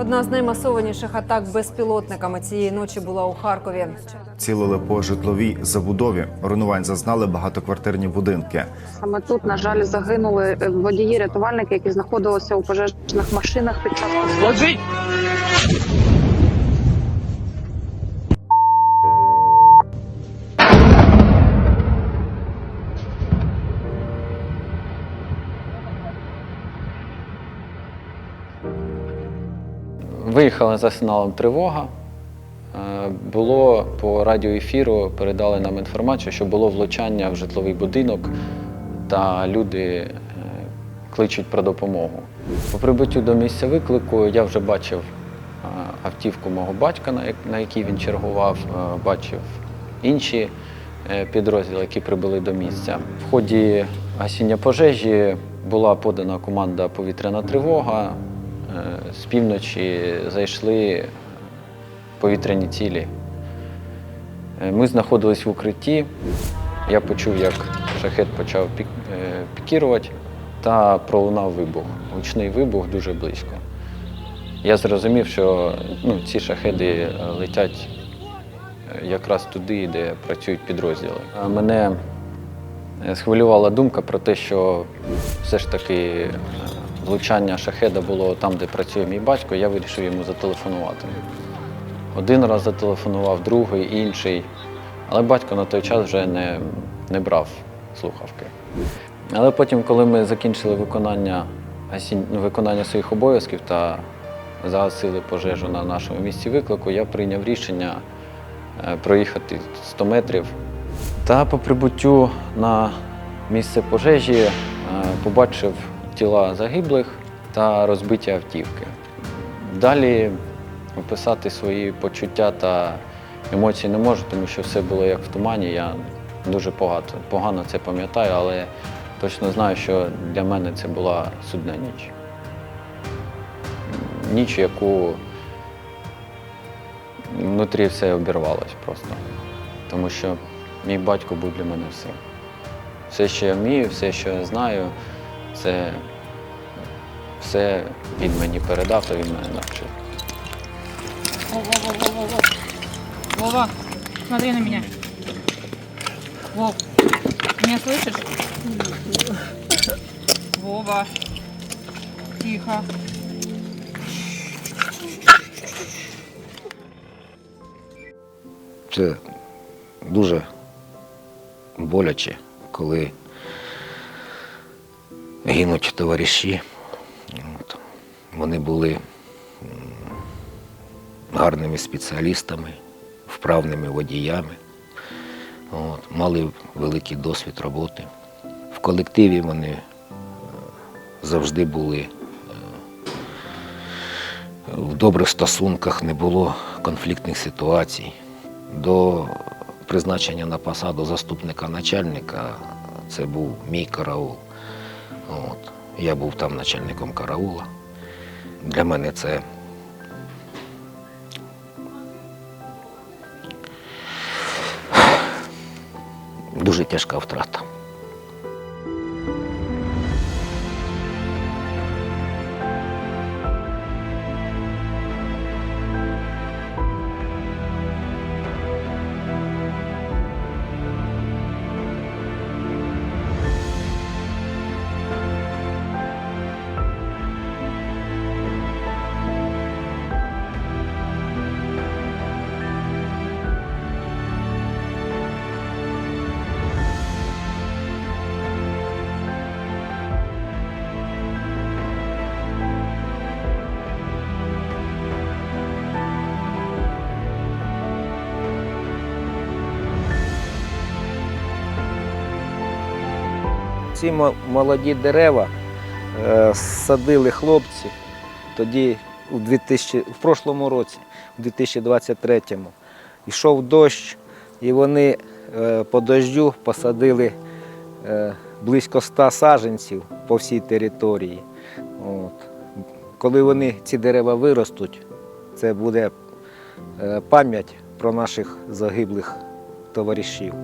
Одна з наймасованіших атак безпілотниками цієї ночі була у Харкові. Цілили по житловій забудові. Руйнувань зазнали багатоквартирні будинки. Саме тут, на жаль, загинули е, водії-рятувальники, які знаходилися у пожежних машинах під час Виїхали за сигналом тривога. Е, Було по радіоефіру, передали нам інформацію, що було влучання в житловий будинок та люди е, кличуть про допомогу. По прибуттю до місця виклику я вже бачив е, автівку мого батька, на як- на якій він чергував, бачив інші підрозділи, які прибули до місця. В ході гасіння пожежі була подана команда повітряна тривога. Е, З півночі зайшли повітряні цілі. Е, Ми знаходились в укритті. Я почув, як шахет почав е, пікірувати та пролунав вибух. Гучний вибух дуже близько. Я зрозумів, що ну, ці шахеди летять якраз туди, де працюють підрозділи. А Мене схвилювала думка про те, що все ж таки влучання шахеда було там, де працює мій батько, я вирішив йому зателефонувати. Один раз зателефонував, другий, інший. Але батько на той час вже не, не брав слухавки. Але потім, коли ми закінчили виконання, виконання своїх обов'язків та загасили пожежу на нашому місці виклику, я прийняв рішення е, проїхати 100 метрів. Та по прибуттю на місце пожежі е, побачив тіла загиблих та розбиті автівки. Далі описати свої почуття та емоції не можу, тому що все було як в тумані. Я дуже погано, погано це пам'ятаю, але точно знаю, що для мене це була судна ніч. Ніч, яку внутрі все обірвалось просто. Тому що мій батько був для мене все. Все, що я вмію, все, що я знаю, це все він мені передав, та він мене навчив. Вова, Вова, смотри на меня. Вов, меня слышишь? Вова, тихо. Це дуже боляче, коли гинуть товариші. От. Вони були гарними спеціалістами, вправними водіями, От. мали великий досвід роботи. В колективі вони е, завжди були е, в добрих стосунках, не було конфліктних ситуацій. До призначення на посаду заступника начальника це був мій караул. От. Я був там начальником караула. Для мене це дуже тяжка втрата. Ці молоді дерева е, садили хлопці тоді, у 2000, в прошлому році, у 2023-му. Йшов дощ, і вони е, по дождю посадили е, близько 100 саджанців по всій території. От. Коли вони, ці дерева виростуть, це буде пам'ять про наших загиблих товаришів.